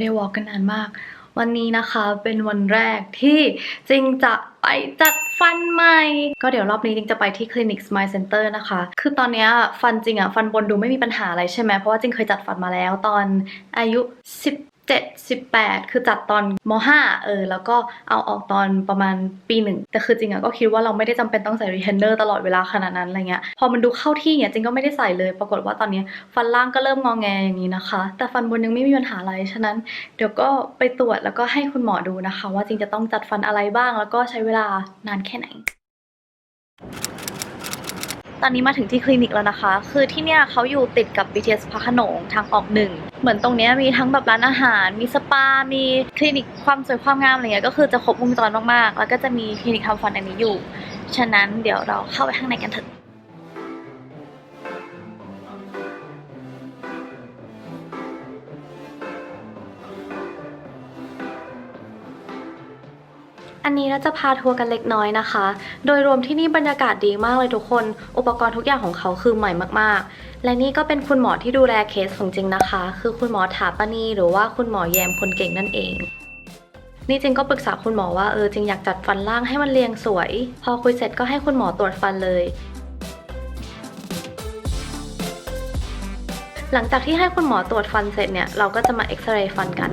ได้วอล์กกันนานมาก วันนี้นะคะเป็นวันแรกที่จริงจะไปจัดฟันใหม่ ก็เดี๋ยวรอบนี้จริงจะไปที่คลินิก Smile Center นะคะ คือตอนนี้ฟันจริงอะฟันบนดูไม่มีปัญหาอะไรใช่ไหมเพราะว่าจริงเคยจัดฟันมาแล้วตอนอายุ 7 18 คือจัดตอนม 5 เออ แล้วก็เอาออกตอนประมาณปีหนึ่ง แต่คือจริงอะก็คิดว่าเราไม่ได้จำเป็นต้องใส่รีเทนเนอร์ตลอดเวลาขนาดนั้นอะไรเงี้ย พอมันดูเข้าที่เนี่ยจริงก็ไม่ได้ใส่เลย ปรากฏว่าตอนนี้ฟันล่างก็เริ่มงอแงอย่างนี้นะคะ แต่ฟันบนยังไม่มีปัญหาอะไร ฉะนั้นเดี๋ยวก็ไปตรวจแล้วก็ให้คุณหมอดูนะคะ ว่าจริงจะต้องจัดฟันอะไรบ้าง แล้วก็ใช้เวลานานแค่ไหน ตอนนี้มาถึงที่คลินิกแล้วนะคะ คือที่เนี่ยเขาอยู่ติดกับ BTS พระขนงทางออกหนึ่ง เหมือนตรงเนี้ยมีทั้งแบบร้านอาหาร มีสปา มีคลินิกความสวยความงามอะไรเงี้ย ก็คือจะครบวงจรมากๆ แล้วก็จะมีคลินิกทำฟันอันนี้อยู่ ฉะนั้นเดี๋ยวเราเข้าไปข้างในกันเถอะ อันนี้เราจะพาทัวร์กันเล็กน้อยนะคะ โดยรวมที่นี่บรรยากาศดีมากเลยทุกคน อุปกรณ์ทุกอย่างของเขาคือใหม่มากๆ และนี่ก็เป็นคุณหมอที่ดูแลเคสของจริงนะคะ คือคุณหมอถาปณีหรือว่าคุณหมอแยมคนเก่งนั่นเอง นี่จริงก็ปรึกษาคุณหมอว่าเออจริงอยากจัดฟันล่างให้มันเรียงสวย พอคุยเสร็จก็ให้คุณหมอตรวจฟันเลย หลังจากที่ให้คุณหมอตรวจฟันเสร็จเนี่ยเราก็จะมาเอ็กซเรย์ฟันกัน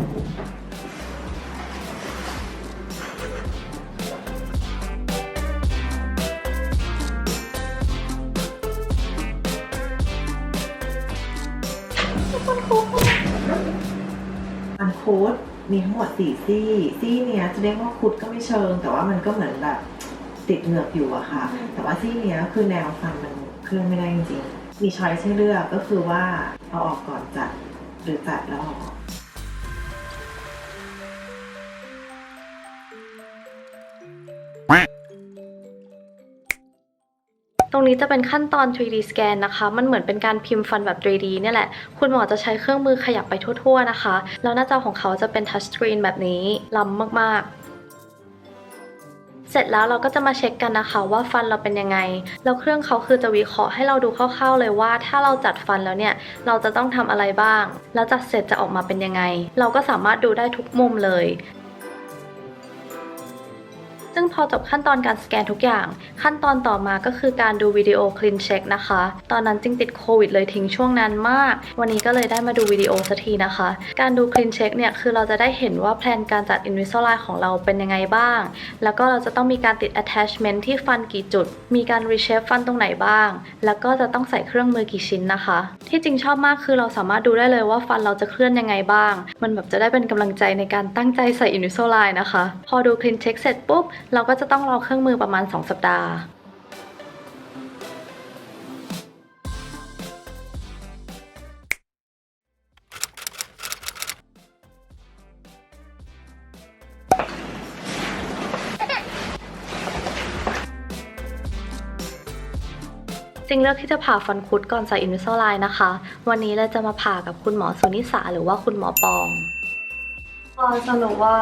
มันคุดมีทั้งหมดสี่ซี่ซี่เนี้ยจะเรียกว่าคุดก็ไม่เชิง แต่ว่ามันก็เหมือนแบบติดเหงือกอยู่อะค่ะ แต่ว่าซี่เนี้ยคือแนวฟันมันเคลื่อนไม่ได้จริงๆมีช้อยให้เลือกก็คือว่าเอาออกก่อนจัดหรือจัดแล้วออก ตรงนี้จะเป็นขั้นตอน 3D scan นะคะ มันเหมือนเป็นการพิมพ์ฟันแบบ 3D เนี่ยแหละ คุณหมอจะใช้เครื่องมือขยับไปทั่วๆนะคะ แล้วหน้าจอของเขาจะเป็น touch screen แบบนี้ล้ำมากๆเสร็จแล้วเราก็จะมาเช็คกันนะคะว่าฟันเราเป็นยังไง แล้วเครื่องเขาคือจะวิเคราะห์ให้เราดูคร่าวๆเลยว่า ถ้าเราจัดฟันแล้วเนี่ยเราจะต้องทำอะไรบ้าง แล้วจัดเสร็จจะออกมาเป็นยังไง เราก็สามารถดูได้ทุกมุมเลย ซึ่งพอจบขั้นตอนการสแกนทุกอย่าง ขั้นตอนต่อมาก็คือการดูวิดีโอคลินเช็คนะคะ ตอนนั้นจริงติดโควิดเลยทิ้งช่วงนั้นมาก วันนี้ก็เลยได้มาดูวิดีโอสักทีนะคะ การดูคลินเช็คเนี่ยคือเราจะได้เห็นว่าแพลนการจัด Invisalign ของเราเป็นยังไงบ้าง แล้วก็เราจะต้องมีการติด attachment ที่ฟันกี่จุด มีการ reshape ฟันตรงไหนบ้าง แล้วก็จะต้องใส่เครื่องมือกี่ชิ้นนะคะ ที่จริงชอบมากคือเราสามารถดูได้เลยว่าฟันเราจะเคลื่อนยังไงบ้าง มันแบบจะได้เป็นกำลังใจในการตั้งใจใส่ Invisalign นะคะ พอดูคลินเช็คเสร็จปุ๊บเราก็จะต้องรอเครื่องมือประมาณ 2 สัปดาห์จริงเลือกที่จะผ่าฟันคุดก่อนใส่อินวิซ l ไลน์นะคะ วันนี้เลยจะมาผ่ากับคุณหมอสุนิสาหรือว่าคุณหมอปองก็สรุปว่า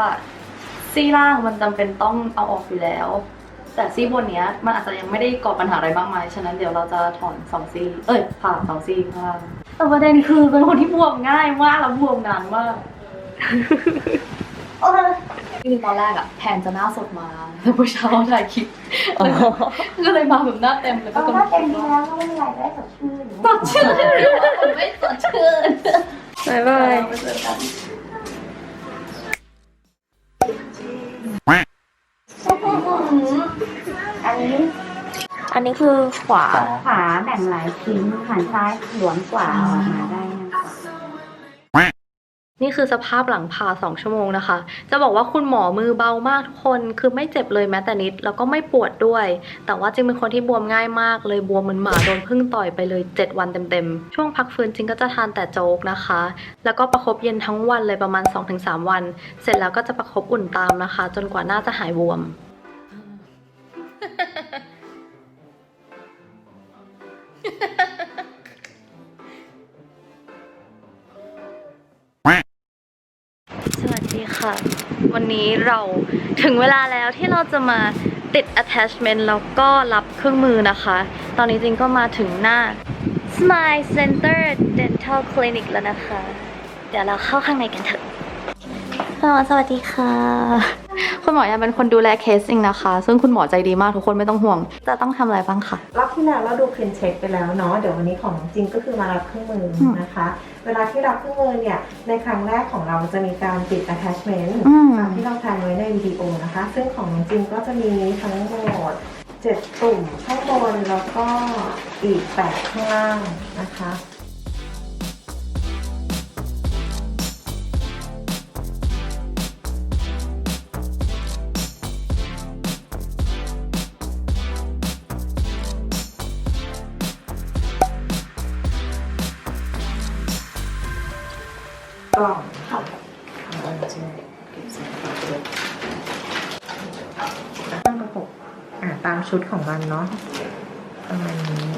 ซี่ล่างมันจำเป็นต้องเอาออกอยู่แล้ว แต่ซี่บนเนี้ยมันอาจจะยังไม่ได้ก่อปัญหาอะไรมากมาย ฉะนั้นเดี๋ยวเราจะถอนสองซี่ เอ้ยผ่าสองซี่ข้างล่างแต่ประเด็นคือเป็นคนที่บวมง่ายมากแล้วบวมนานมากจริงๆตอนแรกอะแผนจะหน้าสดมาแต่เมื่อเช้าถ่ายคลิปก็เลยมาแบบหน้าเต็มเลยก็ก็ถ้าเต็มดีแล้วก็ไม่เป็นไรได้สดชื่นสดชื่นไม่สดชื่นบายบาย อันนนี้อันนี้คือขวา ขวาแบ่งหลายชิ้นหันซ้ายหลวมกว่าออกมาได้ นี่คือสภาพหลังผ่าสองชั่วโมงนะคะ จะบอกว่าคุณหมอมือเบามากทุกคน คือไม่เจ็บเลยแม้แต่นิด แล้วก็ไม่ปวดด้วย แต่ว่าจริงเป็นคนที่บวมง่ายมาก เลยบวมเหมือนหมาโดนพึ่งต่อยไปเลย 7 วันเต็มๆ ช่วงพักฟื้นจริงก็จะทานแต่โจ๊กนะคะ แล้วก็ประคบเย็นทั้งวันเลยประมาณ 2-3 วัน เสร็จแล้วก็จะประคบอุ่นตามนะคะ จนกว่าหน้าจะหายบวม วันนี้เราถึงเวลาแล้วที่เราจะมาติด attachment แล้วก็รับเครื่องมือนะคะ ตอนนี้จริงก็มาถึงหน้า Smile Center Dental Clinic แล้วนะคะ เดี๋ยวเราเข้าข้างในกันเถอะ คุณหมอสวัสดีค่ะ คุณหมอยังเป็นคนดูแลเคสเองนะคะ ซึ่งคุณหมอใจดีมากทุกคนไม่ต้องห่วง จะต้องทำอะไรบ้างคะรอบที่แล้วเราดูคลินเช็คไปแล้วเนาะเดี๋ยววันนี้ของจริงก็คือมารับเครื่องมืออมนะคะ เวลาที่รับเครื่องมือเนี่ยในครั้งแรกของเราจะมีการติด attachment อืมตามที่เราแพลนไว้ในวิดีโอนะคะ ซึ่งของจริงก็จะมีทั้งหมด7ตุ่มข้างบนแล้วก็อีก8ข้างล่างนะคะ กล่องค่ะใช่เก็บใส่กระเป๋าตั้งกระปุกอ่าตามชุดของมันเนาะประมาณนี้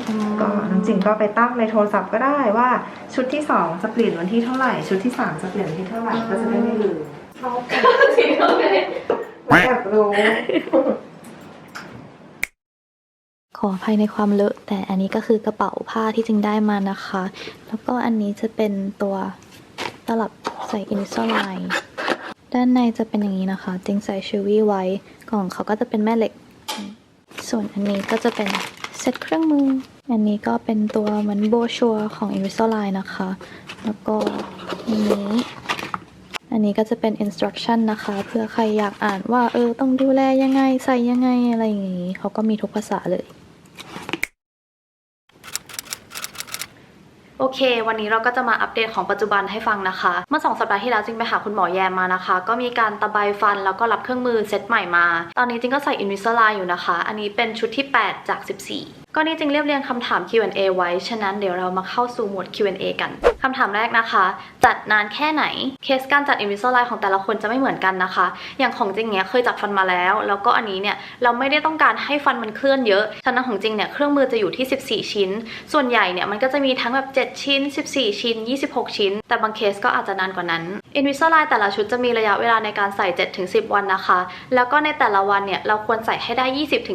ก็จริงก็ไปตั้งในโทรศัพท์ก็ได้ว่าชุดที่สองจะเปลี่ยนวันที่เท่าไหร่ ชุดที่สามจะเปลี่ยนวันที่เท่าไหร่ก็จะได้ไม่ลืมชอบแอบรู้ขออภัยในความเลอะแต่อันนี้ก็คือกระเป๋าผ้าที่จริงได้มานะคะ แล้วก็อันนี้จะเป็นตัว ตลับใส่อิน i ซ a ไลน์ด้านในจะเป็นอย่างนี้นะคะจิงใส่ชิวี่ไว้กล่องเขาก็จะเป็นแม่เหล็ก ส่วนอันนี้ก็จะเป็นเซตเครื่องมือ อันนี้ก็เป็นตัวเหมือนโบชัวของ i n v i s a l i n e นะคะ แล้วก็อันนี้ อันนี้ก็จะเป็น instruction นะคะ เพื่อใครอยากอ่านว่าเออต้องดูแลยังไงใส่ยังไงอะไรอย่างนี้ เขาก็มีทุกภาษาเลย โอเค วันนี้เราก็จะมาอัปเดตของปัจจุบันให้ฟังนะคะ เมื่อสองสัปดาห์ที่แล้วจิงไปหาคุณหมอแยมมานะคะ ก็มีการตะไบฟันแล้วก็รับเครื่องมือเซตใหม่มา ตอนนี้จิงก็ใส่อินวิสไลอยู่นะคะ อันนี้เป็นชุดที่ 8 จาก 14 ก็นี่จริงเรียบเรียงคำถาม Q&A ไว้ ฉะนั้นเดี๋ยวเรามาเข้าสู่โหมด Q&A กัน คำถามแรกนะคะ จัดนานแค่ไหน เคสการจัด Invisalign ของแต่ละคนจะไม่เหมือนกันนะคะ อย่างของจริงเนี้ยเคยจัดฟันมาแล้ว แล้วก็อันนี้เนี่ยเราไม่ได้ต้องการให้ฟันมันเคลื่อนเยอะ ฉะนั้นของจริงเนี่ยเครื่องมือจะอยู่ที่ 14 ชิ้น ส่วนใหญ่เนี่ยมันก็จะมีทั้งแบบ 7 ชิ้น 14 ชิ้น 26 ชิ้น แต่บางเคสก็อาจจะนานกว่านั้น Invisalign แต่ละชุดจะมีระยะเวลาในการใส่ 7-10 วันนะคะ แล้วก็ในแต่ละวันเนี่ยเราควรใส่ให้ได้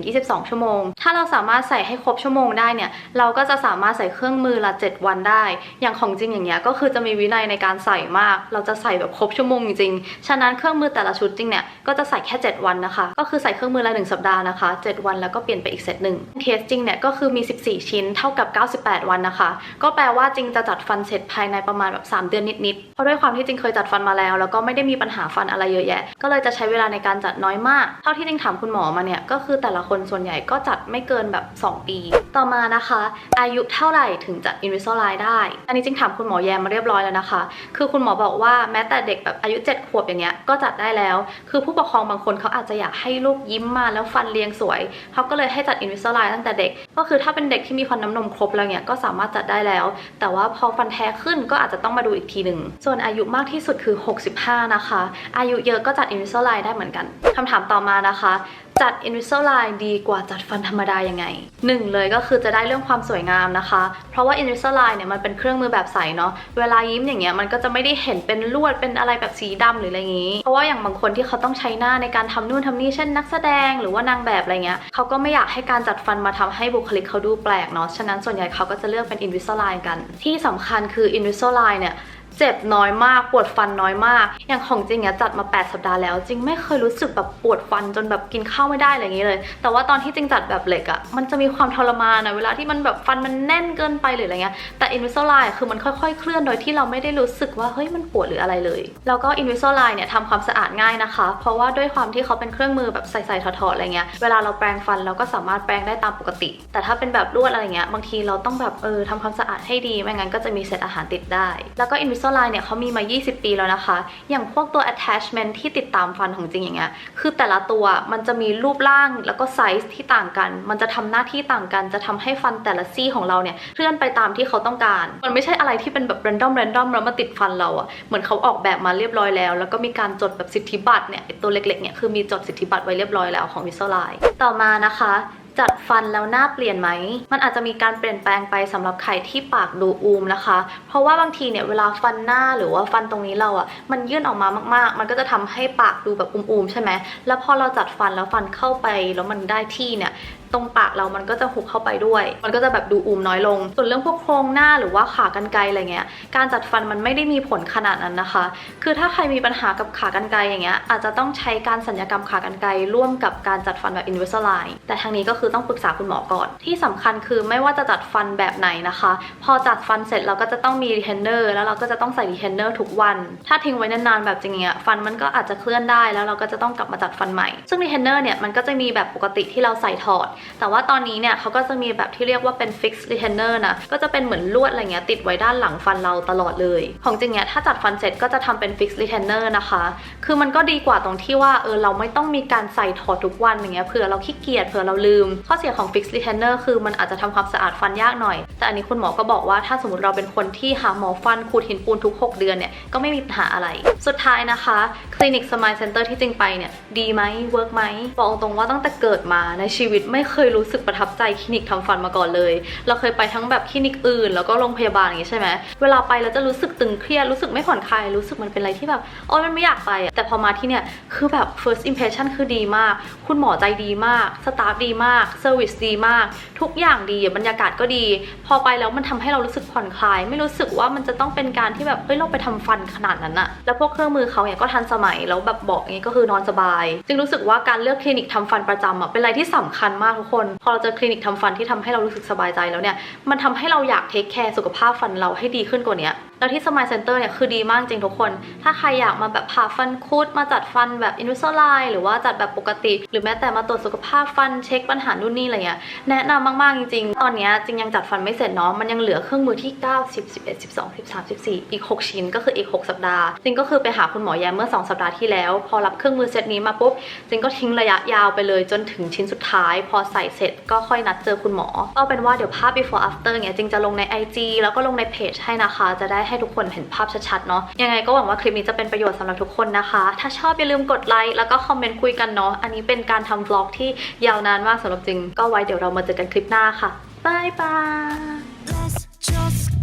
20-22 ชั่วโมง ถ้าเราสามารถใส่ให้ครบบชั่วโมงได้เนี่ยเราก็จะสามารถใส่เครื่องมือละ 7 วันได้ อย่างของจริงอย่างเงี้ยก็คือจะมีวินัยในการใส่มาก เราจะใส่แบบครบชั่วโมงจริงๆฉะนั้นเครื่องมือแต่ละชุดจริงเนี่ยก็จะใส่แค่ 7 วันนะคะ ก็คือใส่เครื่องมือละ1สัปดาห์นะคะ 7 วันแล้วก็เปลี่ยนไปอีกเซตหนึ่งเคสจริงเนี่ยก็คือมี 14 ชิ้นเท่ากับ 98 วันนะคะ ก็แปลว่าจริงจะจัดฟันเสร็จภายในประมาณแบบ 3 เดือนนิดๆเพราะด้วยความที่จริงเคยจัดฟันมาแล้ว แล้วก็ไม่ได้มีปัญหาฟันอะไรเยอะแยะ ก็เลยจะใช้เวลาในการจัดน้อยมาก เท่าที่จริงถามคุณหมอมาเนี่ยก็คือแต่ละคนส่วนใหญ่ก็จัดไม่เกินแบบ 2 ปีต่อมานะคะ อายุเท่าไหร่ถึงจัด Invisalign ได้ อันนี้จริงถามคุณหมอแยมมาเรียบร้อยแล้วนะคะ คือคุณหมอบอกว่าแม้แต่เด็กแบบอายุ 7 ขวบอย่างเงี้ยก็จัดได้แล้ว คือผู้ปกครองบางคนเขาอาจจะอยากให้ลูกยิ้มมาแล้วฟันเรียงสวย เขาก็เลยให้จัด Invisalign ตั้งแต่เด็ก ก็คือถ้าเป็นเด็กที่มีฟันน้ำนมครบแล้วเนี่ยก็สามารถจัดได้แล้ว แต่ว่าพอฟันแท้ขึ้นก็อาจจะต้องมาดูอีกทีหนึ่งส่วนอายุมากที่สุดคือ 65 นะคะ อายุเยอะก็จัด Invisalign ได้เหมือนกันคำถามต่อมานะคะ จัด Invisalign ดีกว่าจัดฟันธรรมดายังไงหนึ่งเลยก็คือจะได้เรื่องความสวยงามนะคะ เพราะว่า Invisalign เนี่ยมันเป็นเครื่องมือแบบใสเนาะเวลายิ้มอย่างเงี้ยมันก็จะไม่ได้เห็นเป็นลวดเป็นอะไรแบบสีดำหรืออะไรอย่างงี้ เพราะว่าอย่างบางคนที่เขาต้องใช้หน้าในการทำนู่นทำนี่เช่นนักแสดงหรือว่านางแบบอะไรเงี้ยเขาก็ไม่อยากให้การจัดฟันมาทำให้บุคลิกเขาดูแปลกเนาะฉะนั้นส่วนใหญ่เขาก็จะเลือกเป็น Invisalign กัน ที่สำคัญคือ Invisalign เนี่ย เจ็บน้อยมาก ปวดฟันน้อยมาก อย่างของจริงอะจัดมา 8 สัปดาห์แล้ว จริงไม่เคยรู้สึกแบบปวดฟันจนแบบกินข้าวไม่ได้อะไรอย่างนี้เลย แต่ว่าตอนที่จริงจัดแบบเหล็กอะมันจะมีความทรมานอะเวลาที่มันแบบฟันมันแน่นเกินไปหรืออะไรเงี้ย แต่ Invisalign อะคือมันค่อยๆ เคลื่อนโดยที่เราไม่ได้รู้สึกว่าเฮ้ยมันปวดหรืออะไรเลย แล้วก็ Invisalign เนี่ยทำความสะอาดง่ายนะคะ เพราะว่าด้วยความที่เขาเป็นเครื่องมือแบบใส่ๆถอดๆอะไรเงี้ย เวลาเราแปรงฟันเราก็สามารถแปรงได้ตามปกติ แต่ถ้าเป็นแบบลวดอะไรเงี้ยบางทีเราต้องแบบเออทำความสะอาดให้ดีไม่งั้นก็จะมีเศษอาหารติดได้ แล้วก็ Invisalign เนี่ยเขามีมา 20 ปีแล้วนะคะ อย่างพวกตัว attachment ที่ติดตามฟันของจริงอย่างเงี้ย คือแต่ละตัวมันจะมีรูปร่างแล้วก็ไซส์ที่ต่างกัน มันจะทำหน้าที่ต่างกัน จะทำให้ฟันแต่ละซี่ของเราเนี่ยเคลื่อนไปตามที่เขาต้องการ มันไม่ใช่อะไรที่เป็นแบบ random random แล้วมาติดฟันเราอะเหมือนเขาออกแบบมาเรียบร้อยแล้ว แล้วก็มีการจดแบบสิทธิบัตรเนี่ยตัวเล็กๆเนี่ยคือมีจดสิทธิบัตรไว้เรียบร้อยแล้วของ Invisalign ต่อมานะคะ จัดฟันแล้วหน้าเปลี่ยนไหม มันอาจจะมีการเปลี่ยนแปลงไปสำหรับใครที่ปากดูอูมนะคะ เพราะว่าบางทีเนี่ยเวลาฟันหน้าหรือว่าฟันตรงนี้เราอะ่ะ มันยื่นออกมามาก ๆ มันก็จะทำให้ปากดูแบบอูมๆใช่ไหม แล้วพอเราจัดฟันแล้วฟันเข้าไปแล้วมันได้ที่เนี่ย ตรงปากเรามันก็จะหุบเข้าไปด้วย มันก็จะแบบดูอูมน้อยลง ส่วนเรื่องพวกโครงหน้าหรือว่าขากรรไกรอะไรเงี้ย การจัดฟันมันไม่ได้มีผลขนาดนั้นนะคะ คือถ้าใครมีปัญหากับขากรรไกรอย่างเงี้ย อาจจะต้องใช้การสัญญกรรมขากรรไกรร่วมกับการจัดฟันแบบ Invisalign แต่ทางนี้ก็คือต้องปรึกษาคุณหมอก่อน ที่สำคัญคือไม่ว่าจะจัดฟันแบบไหนนะคะ พอจัดฟันเสร็จเราก็จะต้องมี retainer แล้วเราก็จะต้องใส่ retainer ทุกวัน ถ้าทิ้งไว้นานๆแบบจริงเงี้ยฟันมันก็อาจจะเคลื่อนได้แล้วเราก็จะต้องกลับมาจัดฟันใหม่ ซึ่ง retainer เนี่ยมันก็จะมีแบบปกติที่เราใส่ถอดแต่ว่าตอนนี้เนี่ยเขาก็จะมีแบบที่เรียกว่าเป็น fix retainer นะ ก็จะเป็นเหมือนลวดอะไรเงี้ยติดไว้ด้านหลังฟันเราตลอดเลย ของจริงเนี่ยถ้าจัดฟันเสร็จก็จะทำเป็น fix retainer นะคะ คือมันก็ดีกว่าตรงที่ว่าเออเราไม่ต้องมีการใส่ถอดทุกวันอย่างเงี้ยเผื่อเราขี้เกียจเผื่อเราลืม ข้อเสียของ fix retainer คือมันอาจจะทำความสะอาดฟันยากหน่อย แต่อันนี้คุณหมอก็บอกว่าถ้าสมมติเราเป็นคนที่หาหมอฟันขูดหินปูนทุก 6 เดือนเนี่ยก็ไม่มีปัญหาอะไร สุดท้ายนะคะคลินิก Smile Center ที่จริงไปเนี่ยดีไหมเวิร์กไหมบอกตรงๆว่าตั้งแต่เกิดมาในชีวิตไม่เคยรู้สึกประทับใจคลินิกทำฟันมาก่อนเลย เราเคยไปทั้งแบบคลินิกอื่น แล้วก็โรงพยาบาลอย่างงี้ใช่ไหมเวลาไปเราจะรู้สึกตึงเครียดรู้สึกไม่ผ่อนคลายรู้สึกมันเป็นอะไรที่แบบโอ๊ยมันไม่อยากไปอะแต่พอมาที่เนี่ยคือแบบ first impression คือดีมาก คุณหมอใจดีมากสตาฟดีมากเซอร์วิสดีมาก ทุกอย่างดีบรรยากาศก็ดี พอไปแล้วมันทำให้เรารู้สึกผ่อนคลาย ไม่รู้สึกว่ามันจะต้องเป็นการที่แบบเฮ้ยเราไปทำฟันขนาดนั้นอะแล้วพวกเครื่องมือเขาเนี่ยก็ทันสมัยแล้วแบบบอกอย่างนี้ก็คือนอนสบาย จึงรู้สึกว่าการเลือกคลินิกทำฟันประจำอะเป็นอะไรที่สำคัญมากทุกคน พอเราเจอคลินิกทำฟันที่ทำให้เรารู้สึกสบายใจแล้วเนี่ย มันทำให้เราอยากเทคแคร์สุขภาพฟันเราให้ดีขึ้นกว่านี้ แล้วที่ Smile Center เนี่ยคือดีมากจริงทุกคน ถ้าใครอยากมาแบบผ่าฟันคุดมาจัดฟันแบบ Invisalign หรือว่าจัดแบบปกติ หรือแม้แต่มาตรวจสุขภาพฟันเช็คปัญหานู่นนี่อะไรเงี้ยแนะนำมากๆจริงๆ ตอนเนี้ยจริงยังจัดฟันไม่เสร็จเนาะมันยังเหลือเครื่องมือที่ 9 10 11 12 13 14 อีก 6 ชิ้นก็คืออีก 6 สัปดาห์จริงก็คือไปหาคุณหมอแยมเมื่อ 2 สัปดาห์ที่แล้ว พอรับเครื่องมือเซตนี้มาปุ๊บจริงก็ทิ้งระยะยาวไปเลยจนถึงชิ้นสุดท้าย พอใส่เสร็จก็ค่อยนัดเจอคุณหมอเอาเป็นว่าเดี๋ยวภาพ before after เนี่ยจริงจะลงใน IG แล้วก็ลงในเพจให้นะคะจะได้ใให้ทุกคนเห็นภาพชัดๆเนาะยังไงก็หวังว่าคลิปนี้จะเป็นประโยชน์สำหรับทุกคนนะคะ ถ้าชอบอย่าลืมกดไลค์แล้วก็คอมเมนต์คุยกันเนาะอันนี้เป็นการทำบล็อกที่ยาวนานมากสำหรับจริง ก็ไว้เดี๋ยวเรามาเจอกันคลิปหน้าค่ะบายบาย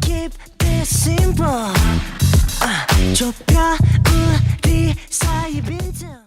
keep this simple. 좁혀 우리 사이